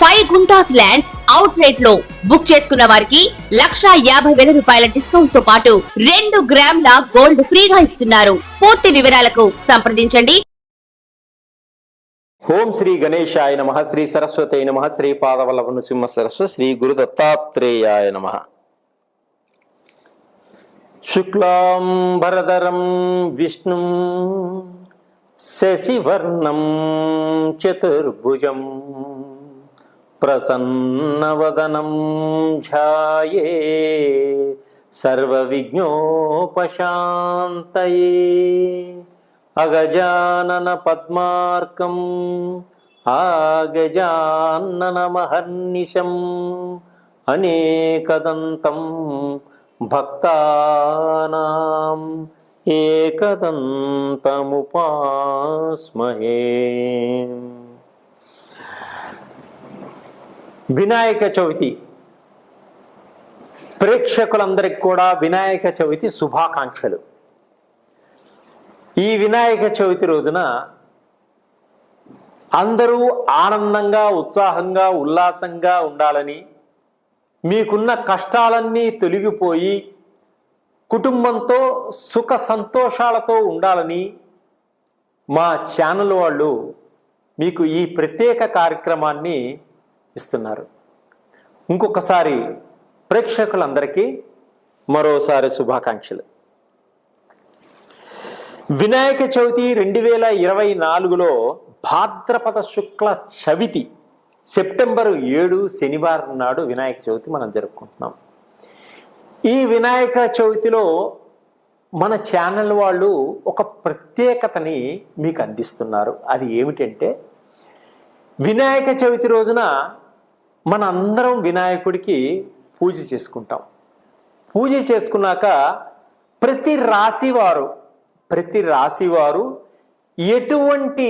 Five guntas land out రేట్లో book చేసుకున్న వారికి లక్షా యాభై వేల రూపాయల డిస్కౌంట్తో పాటు రెండు గ్రాముల గోల్డ్ ఫ్రీగా ఇస్తున్నారు. పూర్తి వివరాలకు సంప్రదించండి. ఓం శ్రీ గణేశాయ నమ శ్రీ సరస్వతి నమ శ్రీ పాదవల్లభ నృసింహ సరస్వ శ్రీ గురు దత్తాత్రేయాయ నమ. శుక్లాం భరదరం విష్ణుం శశివర్ణం చతుర్భుజం. ప్రసన్నవదనం ధ్యాయే. సర్వవిజ్ఞోపశాంతయే అగజానన పద్మార్కం ఆగజానన మహర్నిశం. అనేకదంతం భక్తానాం ఏకదంతముపాస్మహే. వినాయక చవితి. ప్రేక్షకులందరికి కూడా వినాయక చవితి శుభాకాంక్షలు. ఈ వినాయక చవితి రోజున అందరూ ఆనందంగా ఉత్సాహంగా ఉల్లాసంగా ఉండాలని మీకున్న కష్టాలన్నీ తొలగిపోయి కుటుంబంతో సుఖ సంతోషాలతో ఉండాలని మా ఛానల్ వాళ్ళు మీకు ఈ ప్రత్యేక కార్యక్రమాన్ని ఇస్తున్నారు. ఇంకొకసారి ప్రేక్షకులందరికీ మరోసారి శుభాకాంక్షలు. వినాయక చవితి రెండు వేల ఇరవై నాలుగులో భాద్రపద శుక్ల చవితి సెప్టెంబర్ ఏడు శనివారం నాడు వినాయక చవితి మనం జరుపుకుంటున్నాం. ఈ వినాయక చవితిలో మన ఛానల్ వాళ్ళు ఒక ప్రత్యేకతని మీకు అందిస్తున్నారు. అది ఏమిటంటే వినాయక చవితి రోజున మన అందరం వినాయకుడికి పూజ చేసుకుంటాం. పూజ చేసుకున్నాక ప్రతి రాశివారు ప్రతి రాశివారు ఎటువంటి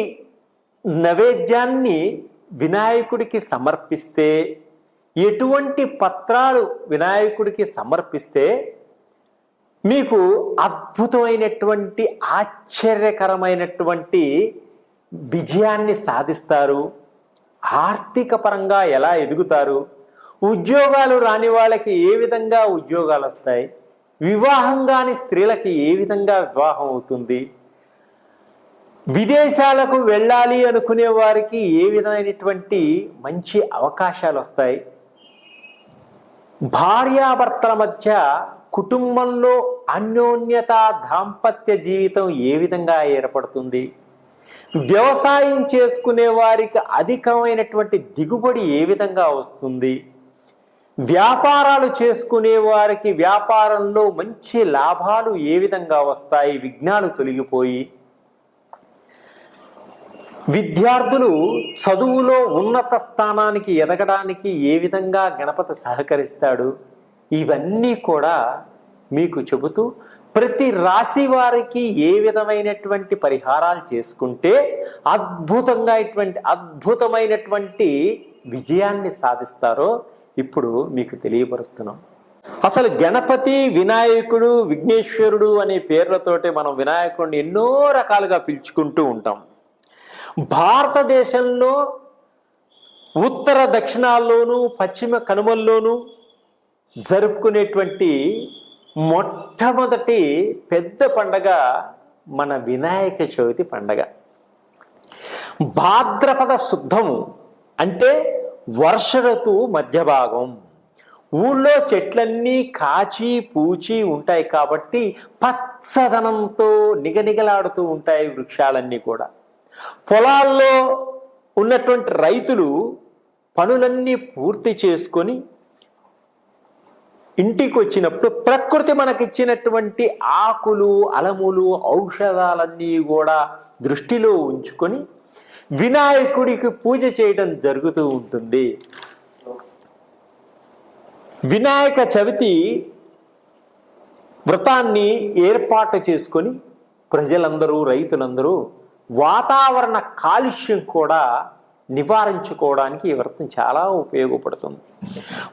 నైవేద్యాన్ని వినాయకుడికి సమర్పిస్తే ఎటువంటి పత్రాలు వినాయకుడికి సమర్పిస్తే మీకు అద్భుతమైనటువంటి ఆశ్చర్యకరమైనటువంటి విజయాన్ని సాధిస్తారు. ఆర్థిక పరంగా ఎలా ఎదుగుతారు? ఉద్యోగాలు రాని వాళ్ళకి ఏ విధంగా ఉద్యోగాలు వస్తాయి? వివాహం కాని స్త్రీలకి ఏ విధంగా వివాహం అవుతుంది? విదేశాలకు వెళ్ళాలి అనుకునే వారికి ఏ విధమైనటువంటి మంచి అవకాశాలు వస్తాయి? భార్యాభర్తల మధ్య కుటుంబంలో అన్యోన్యత దాంపత్య జీవితం ఏ విధంగా ఏర్పడుతుంది? వ్యవసాయం చేసుకునే వారికి అధికమైనటువంటి దిగుబడి ఏ విధంగా వస్తుంది? వ్యాపారాలు చేసుకునే వారికి వ్యాపారంలో మంచి లాభాలు ఏ విధంగా వస్తాయి? విఘ్నాలు తొలగిపోయి విద్యార్థులు చదువులో ఉన్నత స్థానానికి ఎదగడానికి ఏ విధంగా గణపతి సహకరిస్తాడు? ఇవన్నీ కూడా మీకు చెబుతూ ప్రతి రాశి వారికి ఏ విధమైనటువంటి పరిహారాలు చేసుకుంటే అద్భుతంగా ఇటువంటి అద్భుతమైనటువంటి విజయాన్ని సాధిస్తారో ఇప్పుడు మీకు తెలియపరుస్తున్నాం. అసలు గణపతి వినాయకుడు విఘ్నేశ్వరుడు అనే పేర్లతోటి మనం వినాయకుడిని ఎన్నో రకాలుగా పిలుచుకుంటూ ఉంటాం. భారతదేశంలో ఉత్తర దక్షిణాల్లోనూ పశ్చిమ కనుమల్లోనూ జరుపుకునేటువంటి మొట్టమొదటి పెద్ద పండగ మన వినాయక చవితి పండగ. భాద్రపద శుద్ధము అంటే వర్ష ఋతువు మధ్య భాగం. ఊళ్ళో చెట్లన్నీ కాచి పూచి ఉంటాయి కాబట్టి పచ్చదనంతో నిగనిగలాడుతూ ఉంటాయి వృక్షాలన్నీ కూడా. పొలాల్లో ఉన్నటువంటి రైతులు పనులన్నీ పూర్తి చేసుకొని ఇంటికి వచ్చినప్పుడు ప్రకృతి మనకిచ్చినటువంటి ఆకులు అలములు ఔషధాలన్నీ కూడా దృష్టిలో ఉంచుకొని వినాయకుడికి పూజ చేయడం జరుగుతూ ఉంటుంది. వినాయక చవితి వ్రతాన్ని ఏర్పాటు చేసుకొని ప్రజలందరూ రైతులందరూ వాతావరణ కాలుష్యం కూడా నివారించుకోవడానికి ఈ వ్రతం చాలా ఉపయోగపడుతుంది.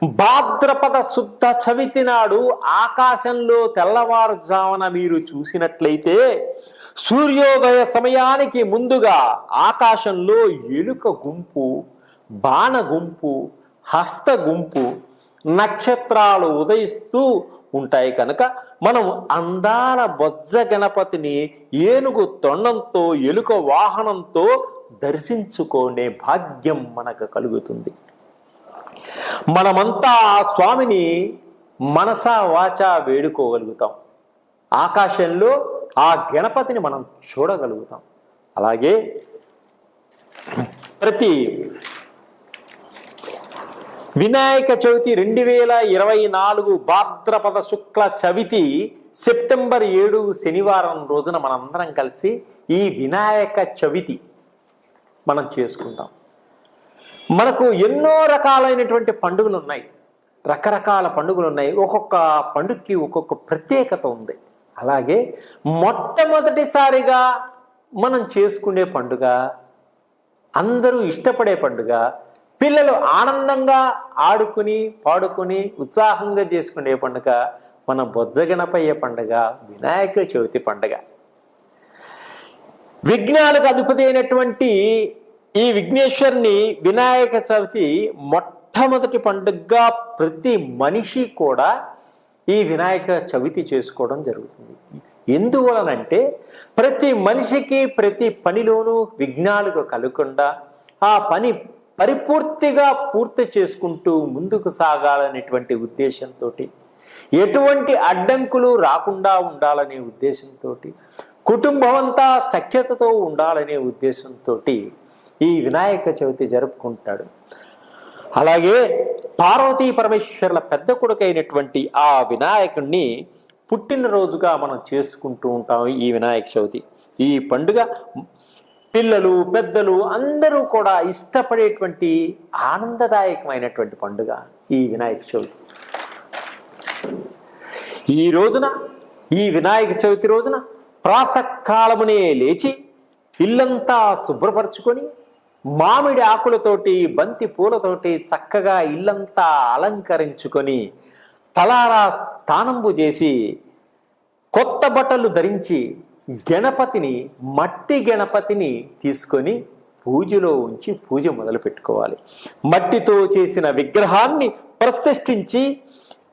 భాద్రపద శుద్ధ చవితి నాడు ఆకాశంలో తెల్లవారుజామున మీరు చూసినట్లయితే సూర్యోదయ సమయానికి ముందుగా ఆకాశంలో ఎలుక గుంపు బాణ గుంపు హస్త గుంపు నక్షత్రాలు ఉదయిస్తూ ఉంటాయి కనుక మనం అందాల బొజ్జ గణపతిని ఏనుగు తొండంతో ఎలుక వాహనంతో దర్శించుకునే భాగ్యం మనకు కలుగుతుంది. మనమంతా ఆ స్వామిని మనస వాచ వేడుకోగలుగుతాం. ఆకాశంలో ఆ గణపతిని మనం చూడగలుగుతాం. అలాగే ప్రతి వినాయక చవితి రెండు వేల ఇరవై నాలుగు భాద్రపద శుక్ల చవితి సెప్టెంబర్ ఏడు శనివారం రోజున మనందరం కలిసి ఈ వినాయక చవితి మనం చేసుకుంటాం. మనకు ఎన్నో రకాలైనటువంటి పండుగలు ఉన్నాయి రకరకాల పండుగలు ఉన్నాయి ఒక్కొక్క పండుగకి ఒక్కొక్క ప్రత్యేకత ఉంది. అలాగే మొట్టమొదటిసారిగా మనం చేసుకునే పండుగ అందరూ ఇష్టపడే పండుగ పిల్లలు ఆనందంగా ఆడుకుని పాడుకుని ఉత్సాహంగా చేసుకునే పండుగ మన బొజ్జగణపయ్య పండుగ వినాయక చవితి పండుగ. విఘ్నాలకు అధిపతి అయినటువంటి ఈ విఘ్నేశ్వరుని వినాయక చవితి మొట్టమొదటి పండుగగా ప్రతి మనిషి కూడా ఈ వినాయక చవితి చేసుకోవడం జరుగుతుంది. ఎందువలనంటే ప్రతి మనిషికి ప్రతి పనిలోనూ విఘ్నాలకు కలగకుండా ఆ పని పరిపూర్తిగా పూర్తి చేసుకుంటూ ముందుకు సాగాలనేటువంటి ఉద్దేశంతో ఎటువంటి అడ్డంకులు రాకుండా ఉండాలనే ఉద్దేశంతో కుటుంబం అంతా సఖ్యతతో ఉండాలనే ఉద్దేశంతో ఈ వినాయక చవితి జరుపుకుంటాడు. అలాగే పార్వతీ పరమేశ్వరుల పెద్ద కొడుకైనటువంటి ఆ వినాయకుణ్ణి పుట్టినరోజుగా మనం చేసుకుంటూ ఉంటాం ఈ వినాయక చవితి. ఈ పండుగ పిల్లలు పెద్దలు అందరూ కూడా ఇష్టపడేటువంటి ఆనందదాయకమైనటువంటి పండుగ ఈ వినాయక చవితి. ఈ రోజున ఈ వినాయక చవితి రోజున ప్రాతకాలమునే లేచి ఇల్లంతా శుభ్రపరచుకొని మామిడి ఆకులతోటి బంతి పూలతోటి చక్కగా ఇల్లంతా అలంకరించుకొని తలారా స్థానంబు చేసి కొత్త బట్టలు ధరించి గణపతిని మట్టి గణపతిని తీసుకొని పూజలో ఉంచి పూజ మొదలు పెట్టుకోవాలి మట్టితో చేసిన విగ్రహాన్ని ప్రతిష్ఠించి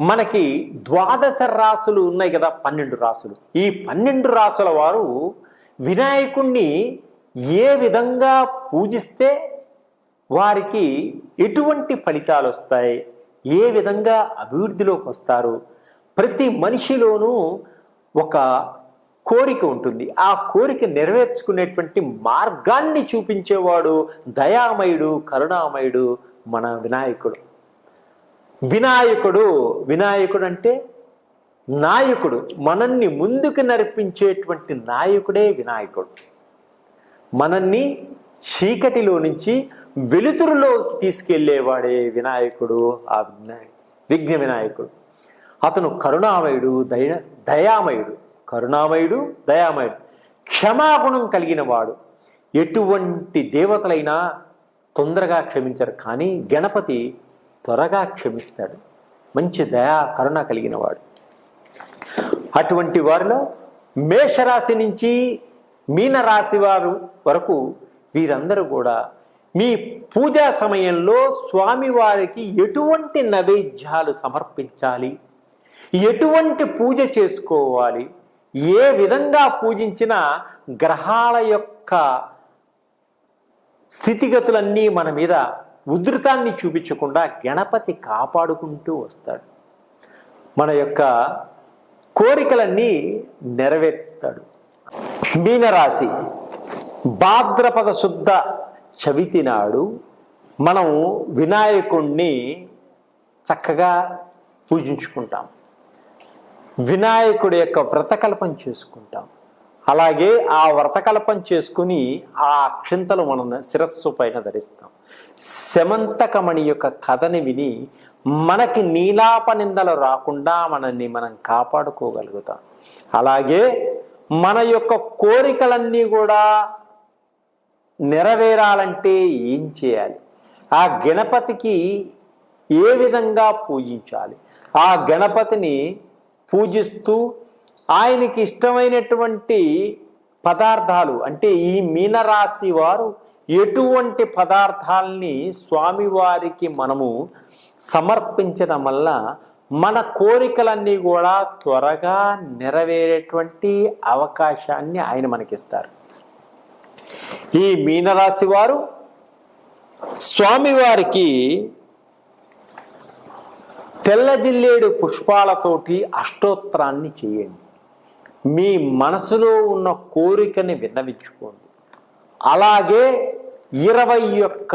మనకి ద్వాదశ రాసులు ఉన్నాయి కదా పన్నెండు రాసులు. ఈ పన్నెండు రాసుల వారు వినాయకుణ్ణి ఏ విధంగా పూజిస్తే వారికి ఎటువంటి ఫలితాలు వస్తాయి ఏ విధంగా అభివృద్ధిలోకి వస్తారు ప్రతి మనిషిలోనూ ఒక కోరిక ఉంటుంది. ఆ కోరిక నెరవేర్చుకునేటువంటి మార్గాన్ని చూపించేవాడు దయామయుడు కరుణామయుడు మన వినాయకుడు. వినాయకుడు వినాయకుడు అంటే నాయకుడు మనల్ని ముందుకు నడిపించేటువంటి నాయకుడే వినాయకుడు. మనల్ని చీకటిలో నుంచి వెలుతురులోకి తీసుకెళ్ళేవాడే వినాయకుడు ఆ విఘ్న వినాయకుడు. అతను కరుణామయుడు దయ దయామయుడు కరుణామయుడు దయామయుడు క్షమాగుణం కలిగిన వాడు. ఎటువంటి దేవతలైనా తొందరగా క్షమించరు. కానీ గణపతి త్వరగా క్షమిస్తాడు. మంచి దయా కరుణ కలిగిన వాడు అటువంటి వారిలో మేషరాశి నుంచి మీనరాశి వారు వరకు వీరందరూ కూడా మీ పూజా సమయంలో స్వామివారికి ఎటువంటి నైవేద్యాలు సమర్పించాలి? ఎటువంటి పూజ చేసుకోవాలి? ఏ విధంగా పూజించిన గ్రహాల యొక్క స్థితిగతులన్నీ మన మీద ఉధృతాన్ని చూపించకుండా గణపతి కాపాడుకుంటూ వస్తాడు. మన యొక్క కోరికలన్నీ నెరవేర్చుతాడు మీనరాశి భాద్రపద శుద్ధ చవితి నాడు మనం వినాయకుణ్ణి చక్కగా పూజించుకుంటాం. వినాయకుడి యొక్క వ్రతకల్పం చేసుకుంటాం. అలాగే ఆ వ్రతకల్పం చేసుకుని ఆ అక్షింతలు మనం శిరస్సు పైన ధరిస్తాం. శమంతకమణి యొక్క కథని విని మనకి నీలాప నిందలు రాకుండా మనల్ని మనం కాపాడుకోగలుగుతాం. అలాగే మన యొక్క కోరికలన్నీ కూడా నెరవేరాలంటే ఏం చేయాలి? ఆ గణపతికి ఏ విధంగా పూజించాలి? ఆ గణపతిని పూజిస్తూ ఆయనకి ఇష్టమైనటువంటి పదార్థాలు అంటే ఈ మీనరాశి వారు ఎటువంటి పదార్థాలని స్వామివారికి మనము సమర్పించడం వల్ల మన కోరికలన్నీ కూడా త్వరగా నెరవేరేటువంటి అవకాశాన్ని ఆయన మనకిస్తారు. ఈ మీనరాశి వారు స్వామివారికి తెల్ల జిల్లేడు పుష్పాలతోటి అష్టోత్తరాన్ని చేయండి. మీ మనసులో ఉన్న కోరికని విన్నవించుకోండి. అలాగే ఇరవై యొక్క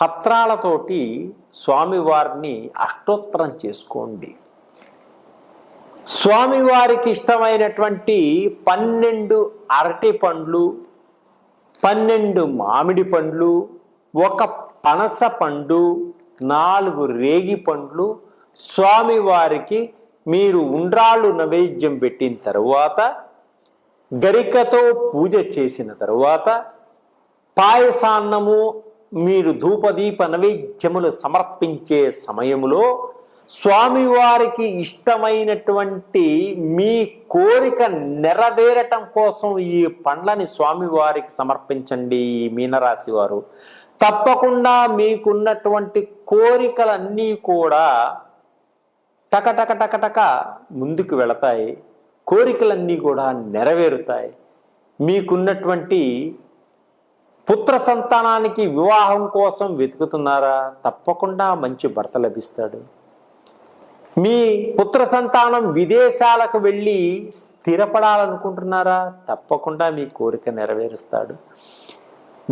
పత్రాలతోటి స్వామివారిని అష్టోత్తరం చేసుకోండి. స్వామివారికి ఇష్టమైనటువంటి పన్నెండు అరటి పండ్లు పన్నెండు మామిడి పండ్లు ఒక పనస పండు నాలుగు రేగి పండ్లు స్వామివారికి మీరు ఉండ్రాళ్ళు నైవేద్యం పెట్టిన తరువాత గరికతో పూజ చేసిన తరువాత పాయసాన్నము మీరు ధూపదీప నైవేద్యములు సమర్పించే సమయములో స్వామివారికి ఇష్టమైనటువంటి మీ కోరిక నెరవేరటం కోసం ఈ పండ్లని స్వామివారికి సమర్పించండి మీనరాశి వారు. తప్పకుండా మీకున్నటువంటి కోరికలన్నీ కూడా టక టక టక టక ముందుకు వెళతాయి. కోరికలన్నీ కూడా నెరవేరుతాయి. మీకున్నటువంటి పుత్ర సంతానానికి వివాహం కోసం వెతుకుతున్నారా? తప్పకుండా మంచి భర్త లభిస్తాడు. మీ పుత్ర సంతానం విదేశాలకు వెళ్ళి స్థిరపడాలనుకుంటున్నారా? తప్పకుండా మీ కోరిక నెరవేరుస్తాడు.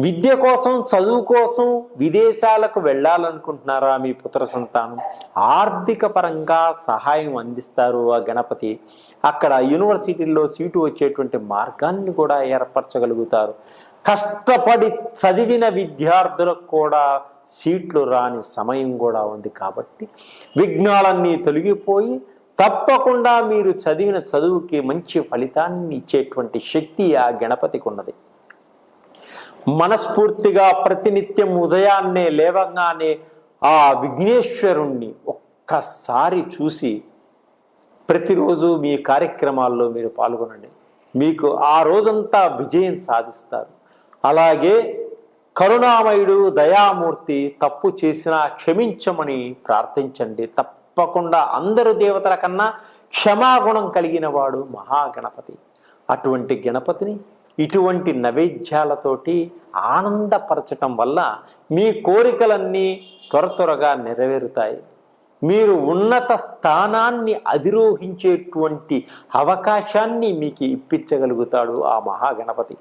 విద్య కోసం చదువు కోసం విదేశాలకు వెళ్ళాలనుకుంటున్నారా మీ పుత్ర సంతానం? ఆర్థిక పరంగా సహాయం అందిస్తారు ఆ గణపతి. అక్కడ యూనివర్సిటీల్లో సీటు వచ్చేటువంటి మార్గాన్ని కూడా ఏర్పరచగలుగుతారు. కష్టపడి చదివిన విద్యార్థులకు కూడా సీట్లు రాని సమయం కూడా ఉంది కాబట్టి విఘ్నాలన్నీ తొలగిపోయి తప్పకుండా మీరు చదివిన చదువుకి మంచి ఫలితాన్ని ఇచ్చేటువంటి శక్తి ఆ గణపతికి ఉన్నది మనస్ఫూర్తిగా ప్రతినిత్యం ఉదయాన్నే లేవగానే ఆ విఘ్నేశ్వరుణ్ణి ఒక్కసారి చూసి ప్రతిరోజు మీ కార్యక్రమాల్లో మీరు పాల్గొనండి. మీకు ఆ రోజంతా విజయం సాధిస్తారు. అలాగే కరుణామయుడు దయామూర్తి తప్పు చేసినా క్షమించమని ప్రార్థించండి. తప్పకుండా అందరు దేవతల కన్నా క్షమాగుణం కలిగిన వాడు మహాగణపతి. అటువంటి గణపతిని ఇటువంటి నైవేద్యాలతోటి ఆనందపరచటం వల్ల మీ కోరికలన్నీ త్వర త్వరగా నెరవేరుతాయి. మీరు ఉన్నత స్థానాన్ని అధిరోహించేటువంటి అవకాశాన్ని మీకు ఇప్పించగలుగుతాడు ఆ మహాగణపతి.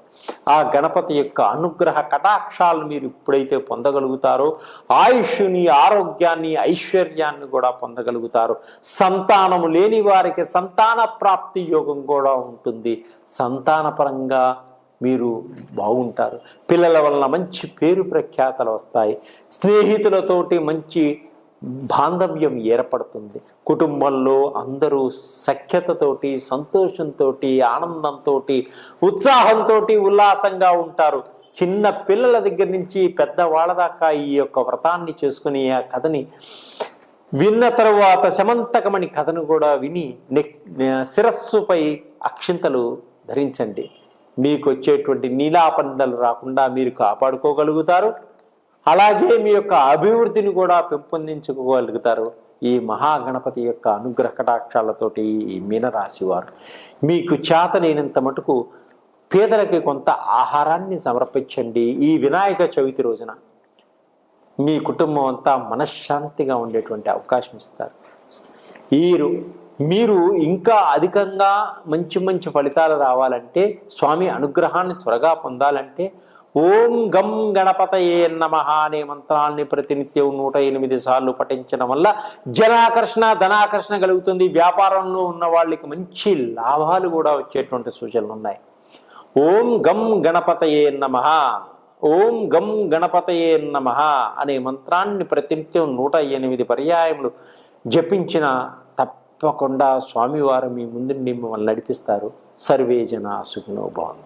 ఆ గణపతి యొక్క అనుగ్రహ కటాక్షాలు మీరు ఎప్పుడైతే పొందగలుగుతారో ఆయుష్ని ఆరోగ్యాన్ని ఐశ్వర్యాన్ని కూడా పొందగలుగుతారు. సంతానము లేని వారికి సంతాన ప్రాప్తి యోగం కూడా ఉంటుంది. సంతానపరంగా మీరు బాగుంటారు. పిల్లల వలన మంచి పేరు ప్రఖ్యాతలు వస్తాయి. స్నేహితులతోటి మంచి బాంధవ్యం ఏర్పడుతుంది. కుటుంబంలో అందరూ సఖ్యతతోటి సంతోషంతో ఆనందంతో ఉత్సాహంతో ఉల్లాసంగా ఉంటారు. చిన్న పిల్లల దగ్గర నుంచి పెద్దవాళ్ళ దాకా ఈ యొక్క వ్రతాన్ని చేసుకుని ఆ కథని విన్న తరువాత శమంతకమణి కథను కూడా విని నెక్ శిరస్సుపై అక్షింతలు ధరించండి. మీకు వచ్చేటువంటి నీలాపందలు రాకుండా మీరు కాపాడుకోగలుగుతారు. అలాగే మీ యొక్క అభివృద్ధిని కూడా పెంపొందించుకోగలుగుతారు. ఈ మహాగణపతి యొక్క అనుగ్రహ కటాక్షాలతోటి ఈ మీకు చేతనైనంత మటుకు పేదలకి కొంత ఆహారాన్ని సమర్పించండి. ఈ వినాయక చవితి రోజున మీ కుటుంబం అంతా మనశ్శాంతిగా ఉండేటువంటి అవకాశం ఇస్తారు. ఈరు మీరు ఇంకా అధికంగా మంచి మంచి ఫలితాలు రావాలంటే స్వామి అనుగ్రహాన్ని త్వరగా పొందాలంటే ఓం గం గణపతయే నమ అనే మంత్రాన్ని ప్రతినిత్యం నూట ఎనిమిది సార్లు పఠించడం వల్ల జనాకర్షణ ధనాకర్షణ కలుగుతుంది. వ్యాపారంలో ఉన్న వాళ్ళకి మంచి లాభాలు కూడా వచ్చేటువంటి సూచనలు ఉన్నాయి. ఓం గం గణపతయే నమ ఓం గం గణపతయే నమ అనే మంత్రాన్ని ప్రతినిత్యం నూట ఎనిమిది పర్యాయములు జపించిన తప్పకుండా స్వామివారు మీ ముందు మిమ్మల్ని నడిపిస్తారు. సర్వే జన సుఖినో భవంతు.